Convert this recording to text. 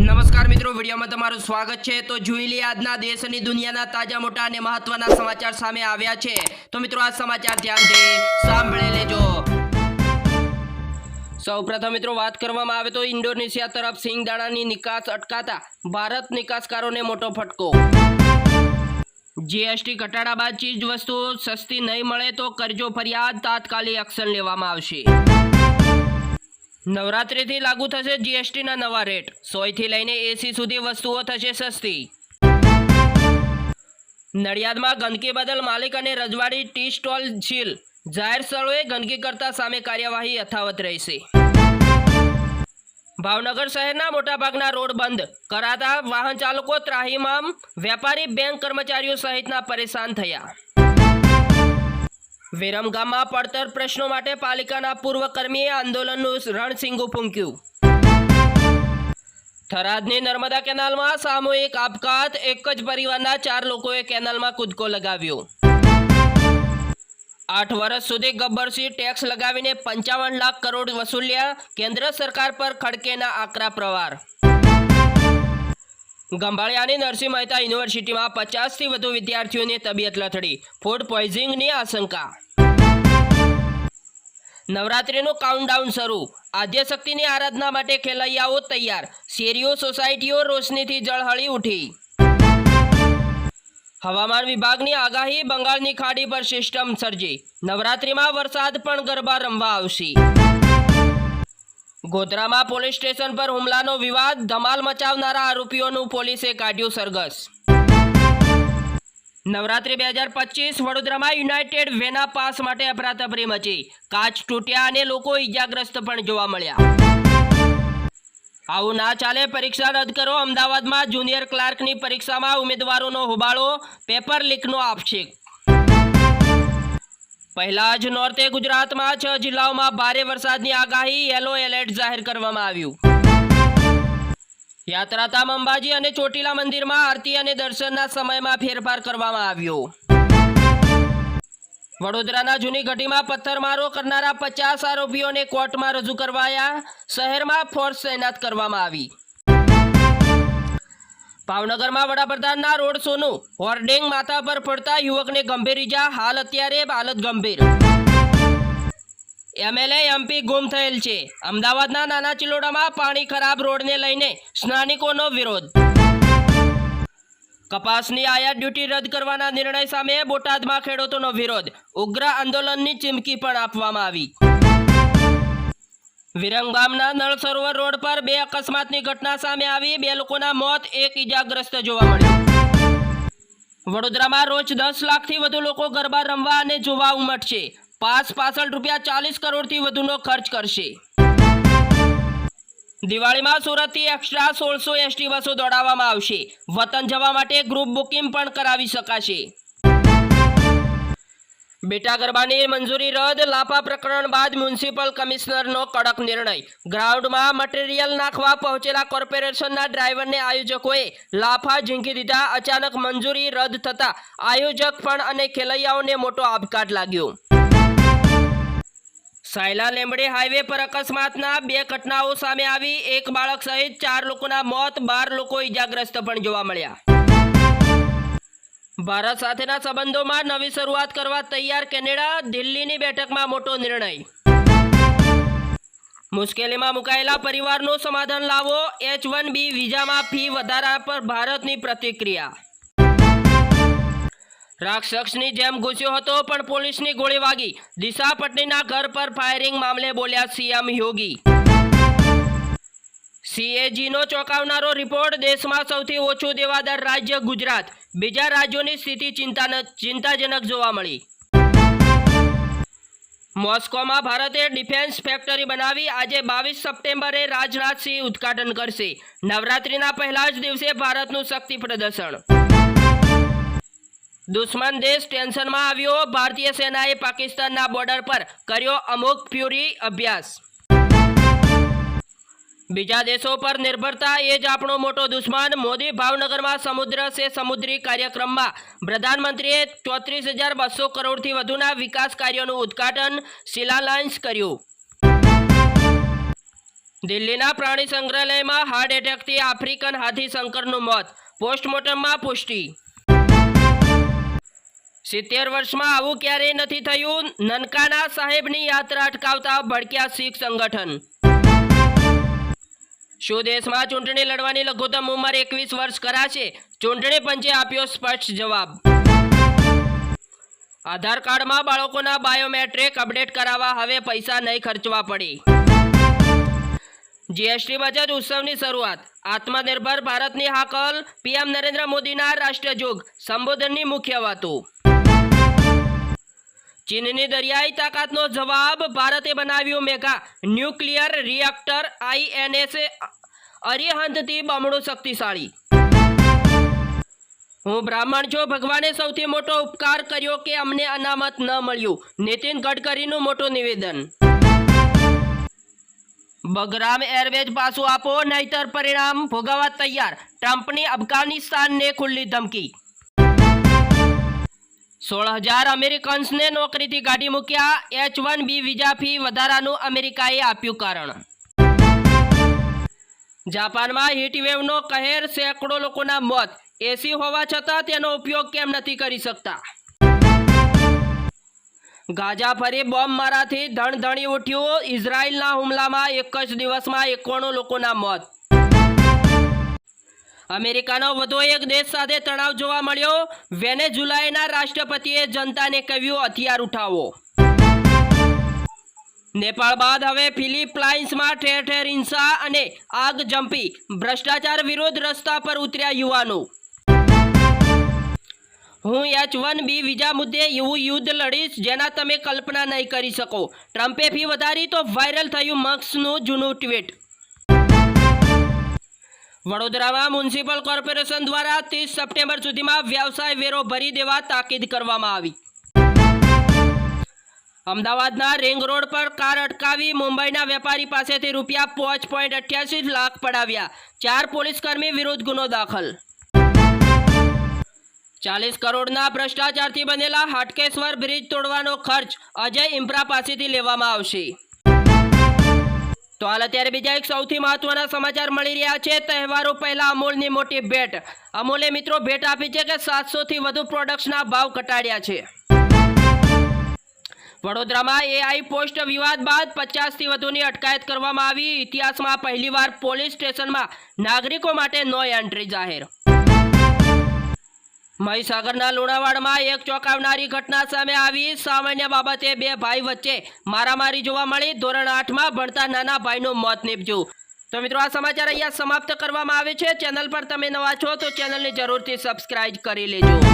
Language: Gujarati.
નમસ્કાર મિત્રો, વિડીયોમાં તમારું સ્વાગત છે. તો જોઈ લઈએ આજના દેશ અને દુનિયાના તાજા મોટા અને મહત્વના સમાચાર સામે આવ્યા છે. તો મિત્રો, આ સમાચાર ધ્યાનથી સાંભળી લેજો. સૌપ્રથમ મિત્રો, વાત કરવામાં આવે તો ઇન્ડોનેશિયા તરફ સિંગદાણાની નિકાસ અટકાતા ભારત નિકાસકારોને મોટો ફટકો. જીએસટી ઘટાડા બાદ ચીજ વસ્તુઓ સસ્તી નહીં મળે તો કરજો ફરિયાદ તાત્કાલિક એક્શન લેવામાં આવશે. નવરાત્રિથી લાગુ થશે જીએસટીના નવા રેટ. સોયથી લઈને એસી સુધી વસ્તુઓ થશે સસ્તી. નડિયાદમાં ગંદકી બદલ માલિક અને રજવાડી ટી સ્ટોલ ઝીલ. જાહેર સ્થળોએ ગંદકી કરતા સામે કાર્યવાહી યથાવત રહેશે. ભાવનગર શહેરના મોટાભાગના રોડ બંધ. કરાતા વાહન ચાલકો ત્રાહિમામ. વેપારી બેંક કર્મચારીઓ સહિતના પરેશાન થયા. વિરમગામમાં પડતર પ્રશ્નો માટે પાલિકાના પૂર્વ કર્મીએ આંદોલનનું રણસિંગુ ફૂંક્યું. થરાદની નર્મદા કેનાલમાં સામૂહિક આપઘાત, એક જ પરિવારના ચાર લોકોએ કેનાલમાં કૂદકો લગાવ્યો. આઠ વર્ષ સુધી ગબ્બરસિંહ ટેક્સ લગાવીને પંચાવન લાખ કરોડ વસૂલ્યા, કેન્દ્ર સરકાર પર ખડકેના આકરા પ્રવાર ગંભાળિયાની નરસિંહ મહેતા યુનિવર્સિટીમાં પચાસથી વધુ વિદ્યાર્થીઓની તબિયત લથડી. ફૂડ પોઈઝનિંગની આશંકા. નવરાત્રિનું કાઉન્ટડાઉન શરૂ. આદ્યશક્તિની આરાધના માટે ખેલૈયાઓ તૈયાર. શેરીઓ, સોસાયટીઓ રોશનીથી જળહળી ઉઠી. હવામાન વિભાગની આગાહી બંગાળની ખાડી પર સિસ્ટમ સર્જી. નવરાત્રિમાં વરસાદ પણ ગરબા રમવા આવશે. ગોધરામાં પોલીસ સ્ટેશન પર હુમલાનો વિવાદ, ધમાલ મચાવનારા આરોપીઓનું પોલીસે કાઢ્યું સરઘસ. નવરાત્રી બે હજાર પચીસ, વડોદરામાં યુનાઇટેડ વેના પાસ માટે અફરાતફરી મચી. કાચ તૂટ્યા અને લોકો ઈજાગ્રસ્ત પણ જોવા મળ્યા. આવું ના ચાલે, પરીક્ષા રદ કરો. અમદાવાદમાં જુનિયર ક્લાર્કની પરીક્ષામાં ઉમેદવારોનો હોબાળો, પેપર લીકનો આક્ષેપ. પહેલા જ નોર્તે ગુજરાતમાં છ જિલ્લાઓમાં ભારે વરસાદની આગાહી યલો એલર્ટ જાહેર કરવામાં આવ્યું. યાત્રાધામ અંબાજી અને ચોટીલા મંદિરમાં આરતી અને દર્શનના સમયમાં ફેરફાર કરવામાં આવ્યો. વડોદરાના જૂની ઘટીમાં પથ્થરમારો કરનારા પચાસ આરોપીઓને કોર્ટમાં રજૂ કરવાયા. શહેરમાં ફોર્સ તૈનાત કરવામાં આવી. ભાવનગરમાં વડાપ્રધાનના રોડ શોનું હોર્ડિંગ માથા પર પડતા યુવકને ગંભીર ઈજા. હાલ અત્યારે હાલત ગંભીર. એમએલએ એમપી ગુમ થયેલ છે. અમદાવાદના નાના ચિલોડામાં પાણી ખરાબ રોડને લઈને સ્નાનિકોનો વિરોધ. કપાસની આયાત ડ્યુટી રદ કરવાના નિર્ણય સામે બોટાદમાં ખેડૂતોનો વિરોધ. ઉગ્ર આંદોલનની ચીમકી પણ આપવામાં આવી. વિરમગામના નળ સરોવર રોડ પર બે અકસ્માતની ઘટના સામે આવી. બે લોકોના મોત, એક ઈજાગ્રસ્ત જોવા મળ્યું. વડોદરામાં રોજ દસ લાખથી વધુ લોકો ગરબા રમવા અને જોવા ઉમટશે. પાસ પાસઠ રૂપિયા ચાલીસ કરોડથી વધુનો ખર્ચ કરશે. દિવાળીમાં સુરતથી એક્સ્ટ્રા સોળસો એસટી બસો દોડાવવામાં આવશે. વતન જવા માટે ગ્રુપ બુકિંગ પણ કરાવી શકાશે. બેટા ગરબાની મંજૂરી રદ લાફા પ્રકરણ બાદ મ્યુનિસિપલ કમિશનરનો કડક નિર્ણય. ગ્રાઉન્ડમાં મટીરિયલ નાખવા પહોંચેલા કોર્પોરેશનના ડ્રાઈવરને આયોજકોએ લાફા ઝીંકી દીધા. અચાનક મંજૂરી રદ થતા આયોજક પણ અને ખેલૈયાઓને મોટો આપઘાત લાગ્યો. સાયલા લેમડે હાઈવે પર અકસ્માતના બે ઘટનાઓ સામે આવી. એક બાળક સહિત ચાર લોકોના મોત, બાર લોકો ઈજાગ્રસ્ત પણ જોવા મળ્યા. ભારત સાથેના સંબંધોમાં નવી શરૂઆત કરવા તૈયાર કેનેડા દિલ્હીની બેઠકમાં મોટો નિર્ણય. મુશ્કેલીમાં મુકાયેલા પરિવારનું સમાધાન લાવો, એચ વન બી વિઝામાં ફી વધારા પર ભારતની પ્રતિક્રિયા. રાક્ષસની જેમ ઘૂસ્યો હતો, પણ પોલીસની ગોળી વાગી દિશા પટનીના ઘર પર ફાયરિંગ મામલે બોલ્યા સીએમ યોગી. સીએજીનો ચોંકાવનારો રિપોર્ટ દેશમાં સૌથી ઓછું દેવાદાર રાજ્ય ગુજરાત. બીજા રાજ્યોની સ્થિતિ ચિંતા ચિંતાજનક જોવા મળી. મોસ્કોમાં ભારતે ડિફેન્સ ફેક્ટરી બનાવી આજે બાવીસ સપ્ટેમ્બરે રાજનાથસિંહ ઉદ્ઘાટન કરશે. નવરાત્રિના પહેલા જ દિવસે ભારતનું શક્તિ પ્રદર્શન. દુશ્મન દેશ ટેન્શનમાં આવ્યો. ભારતીય સેનાએ પાકિસ્તાનના બોર્ડર પર કર્યો અમુક ફ્યુરી અભ્યાસ. બીજા દેશો પર નિર્ભરતા એ જ આપણો મોટો દુશ્મન. મોદી ભાવનગરમાં સમુદ્ર સે સમુદ્રી કાર્યક્રમમાં પ્રધાનમંત્રીએ ચોત્રીસ હજાર બસો કરોડથી વધુના વિકાસ કાર્યોનું ઉદ્ઘાટન શિલાન્યાસ કર્યું. દિલ્હીના પ્રાણી સંગ્રહાલયમાં હાર્ટ એટેકથી આફ્રિકન હાથી શંકરનું મોત, પોસ્ટમોર્ટમમાં પુષ્ટિ. સિત્તેર વર્ષમાં આવું ક્યારેય નથી થયું. નનકાના સાહેબની યાત્રા અટકાવતા ભડક્યા શીખ સંગઠન. શું દેશમાં ચૂંટણી લડવાની લઘુત્તમ ઉંમર એકવીસ વર્ષ કરાશે? ચૂંટણી પંચે આપ્યો સ્પષ્ટ જવાબ. આધાર કાર્ડમાં બાળકોના બાયોમેટ્રિક અપડેટ કરાવવા હવે પૈસા નહીં ખર્ચવા પડે. જીએસટી બચત ઉત્સવની શરૂઆત. આત્મનિર્ભર ભારતની હાકલ, પીએમ નરેન્દ્ર મોદીના રાષ્ટ્રજોગ. સંબોધનની મુખ્ય વાતો. ચીનની દરિયાઈ તાકાતનો જવાબ ભારતે બનાવ્યું મેગા ન્યુક્લિયર રિએક્ટર આઈએનએસ અરિહંતથી બમણું શક્તિશાળી. હું બ્રાહ્મણ છું, ભગવાને સૌથી મોટો ઉપકાર કર્યો કે અમને અનામત ન મળ્યું. નીતિન ગડકરીનું મોટું નિવેદન. બગરામ એરવેજ પાછું આપો, નહીતર પરિણામ ભોગવવા તૈયાર. ટ્રમ્પની અફઘાનિસ્તાનને ખુલ્લી ધમકી. સોળ હજાર અમેરિકન્સને નોકરીથી કાઢી મૂક્યા. H one B visa fee વધારાનું અમેરિકાએ આપ્યું કારણ. જાપાનમાં હીટવેવનો કહેર સેંકડો લોકોના મોત. એસી હોવા છતાં તેનો ઉપયોગ કેમ નથી કરી શકતા? ગાજા ફરી બોમ્બ મારાથી ધણધણી ઉઠ્યું. ઇઝરાયલના હુમલામાં એક જ દિવસમાં એકોણું લોકોના મોત. અમેરિકાનો વધુ એક દેશ સાથે તણાવ જોવા મળ્યો. વેનેઝુલાના રાષ્ટ્રપતિએ જનતાને કહ્યું, હથિયાર ઉઠાવો. નેપાળ બાદ હવે ફિલિપાઇન્સમાં ઠેર ઠેર હિંસા અને આગ જંપી. ભ્રષ્ટાચાર વિરોધ રસ્તા પર ઉતર્યા યુવાનો. હું એચ વન બી વિઝા મુદ્દે એવું યુદ્ધ લડીશ જેના તમે કલ્પના નહીં કરી શકો. ટ્રમ્પે ફી વધારી તો વાયરલ થયું મક્સનું જૂનું ટ્વીટ. વડોદરામાં મ્યુનિસિપલ કોર્પોરેશન દ્વારા ત્રીસ સપ્ટેમ્બર સુધીમાં વ્યવસાય વેરો ભરી દેવા તાકીદ કરવામાં આવી. અમદાવાદના રિંગ રોડ પર કાર અટકાવી મુંબઈના વેપારી પાસેથી રૂપિયા પાંચ પોઈન્ટ અઠ્યાસી લાખ પડાવ્યા. ચાર પોલીસકર્મી વિરુદ્ધ ગુનો દાખલ. ચાલીસ કરોડના ભ્રષ્ટાચારથી બનેલા હાટકેશ્વર બ્રિજ તોડવાનો ખર્ચ અજય ઇમ્પ્રા પાસેથી લેવામાં આવશે. તો હાલ અત્યારે બીજા એક સૌથી મહત્વના સમાચાર મળી રહ્યા છે. તહેવારો પહેલા અમૂલની મોટી ભેટ. અમૂલે મિત્રો ભેટ આપી છે કે સાતસો થી વધુ પ્રોડક્ટ્સના ભાવ ઘટાડ્યા છે. વડોદરામાં એઆઈ પોસ્ટ વિવાદ બાદ પચાસથી વધુની અટકાયત કરવામાં આવી. ઇતિહાસમાં પહેલીવાર પોલીસ સ્ટેશનમાં નાગરિકો માટે નો એન્ટ્રી જાહેર. મહીસાગરના લુણાવાડમાં એક ચોંકાવનારી ઘટના સામે આવી. સામાન્ય બાબતે બે ભાઈ વચ્ચે મારામારી જોવા મળી. ધોરણ આઠમાં ભણતા નાના ભાઈનું મોત નીપજ્યું. તો મિત્રો, આ સમાચાર અહીંયા સમાપ્ત કરવામાં આવે છે. ચેનલ પર તમે નવા છો તો ચેનલને જરૂરથી સબસ્ક્રાઇબ કરી લેજો.